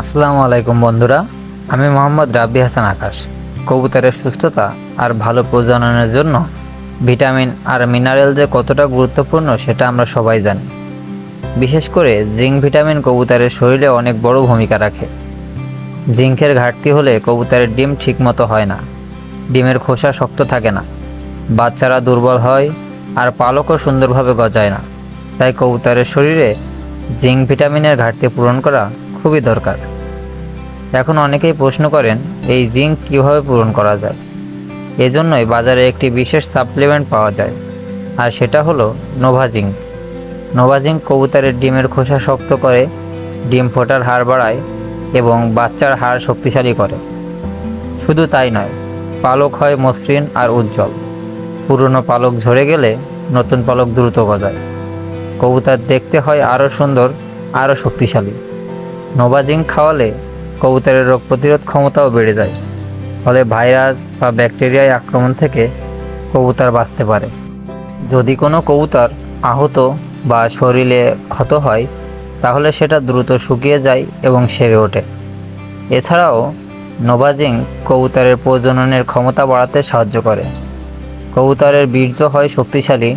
আসসালামু আলাইকুম বন্ধুরা, আমি মোহাম্মদ রাব্বি হাসান আকাশ। কবুতরের সুস্থতা আর ভালো প্রজননের জন্য ভিটামিন আর মিনারেল যে কতটা গুরুত্বপূর্ণ সেটা আমরা সবাই জানি। বিশেষ করে জিঙ্ক ভিটামিন কবুতরের শরীরে অনেক বড় ভূমিকা রাখে। জিঙ্কের ঘাটতি হলে কবুতরের ডিম ঠিকমতো হয় না। ডিমের খোসা শক্ত থাকে না। বাচ্চারা দুর্বল হয় আর পালকও সুন্দরভাবে গজায় না। তাই কবুতরের শরীরে জিঙ্ক ভিটামিনের ঘাটতি পূরণ করা খুবই দরকার। এখন অনেকেই প্রশ্ন করেন, এই জিঙ্ক কীভাবে পূরণ করা যায়? এজন্যই বাজারে একটি বিশেষ সাপ্লিমেন্ট পাওয়া যায়, আর সেটা হলো নোভা জিঙ্ক। নোভা জিঙ্ক কবুতরের ডিমের খোসা শক্ত করে, ডিম ফোটার হার বাড়ায় এবং বাচ্চার হাড় শক্তিশালী করে। শুধু তাই নয়, পালক হয় মসৃণ আর উজ্জ্বল। পুরনো পালক ঝরে গেলে নতুন পালক দ্রুত গজায়। কবুতর দেখতে হয় আরও সুন্দর আরও শক্তিশালী। নোভাজিং খাওয়ালে কবুতরের রোগ প্রতিরোধ ক্ষমতাও বেড়ে যায়। ফলে ভাইরাস বা ব্যাকটেরিয়ায় আক্রমণ থেকে কবুতর বাঁচতে পারে। যদি কোনো কবুতর আহত বা শরীরে ক্ষত হয়, তাহলে সেটা দ্রুত শুকিয়ে যায় এবং সেরে ওঠে। এছাড়াও নোভাজিং কবুতরের প্রজননের ক্ষমতা বাড়াতে সাহায্য করে। কবুতরের বীর্য হয় শক্তিশালী,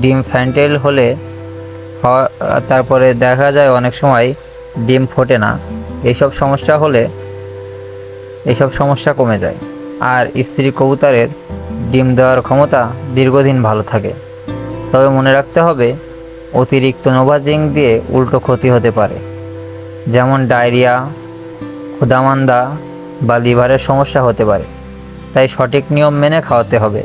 ডিম ফ্যান্টেল হলে তারপরে দেখা যায় অনেক সময় ডিম ফোটে না। এইসব সমস্যা হলে এইসব সমস্যা কমে যায়। আর স্ত্রী কবুতরের ডিম দেওয়ার ক্ষমতা দীর্ঘদিন ভালো থাকে। তবে মনে রাখতে হবে, অতিরিক্ত নোভাজিং দিয়ে উল্টো ক্ষতি হতে পারে। যেমন ডায়রিয়া ক্ষুদামান্দা বা লিভারের সমস্যা হতে পারে। তাই সঠিক নিয়ম মেনে খাওয়াতে হবে।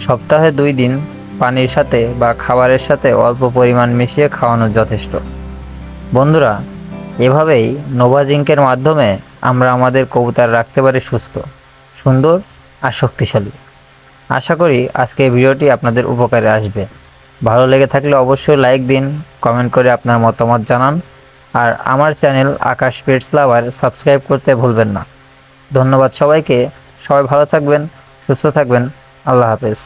সপ্তাহে দুই দিন পানির সাথে বা খাবারের সাথে অল্প পরিমাণ মিশিয়ে খাওয়ানো যথেষ্ট। বন্ধুরা এভাবেই নোভাজিঙ্কের মাধ্যমে আমরা আমাদের কবুতর রাখতে পারি সুস্থ, সুন্দর আর শক্তিশালী। আশা করি আজকে এই ভিডিওটি আপনাদের উপকারে আসবে। ভালো লেগে থাকলে অবশ্যই লাইক দিন, কমেন্ট করে আপনার মতামত জানান, আর আমার channel Akash pets lover subscribe করতে ভুলবেন না। ধন্যবাদ সবাইকে, সবাই ভালো থাকবেন, সুস্থ থাকবেন, আল্লাহ হাফেজ।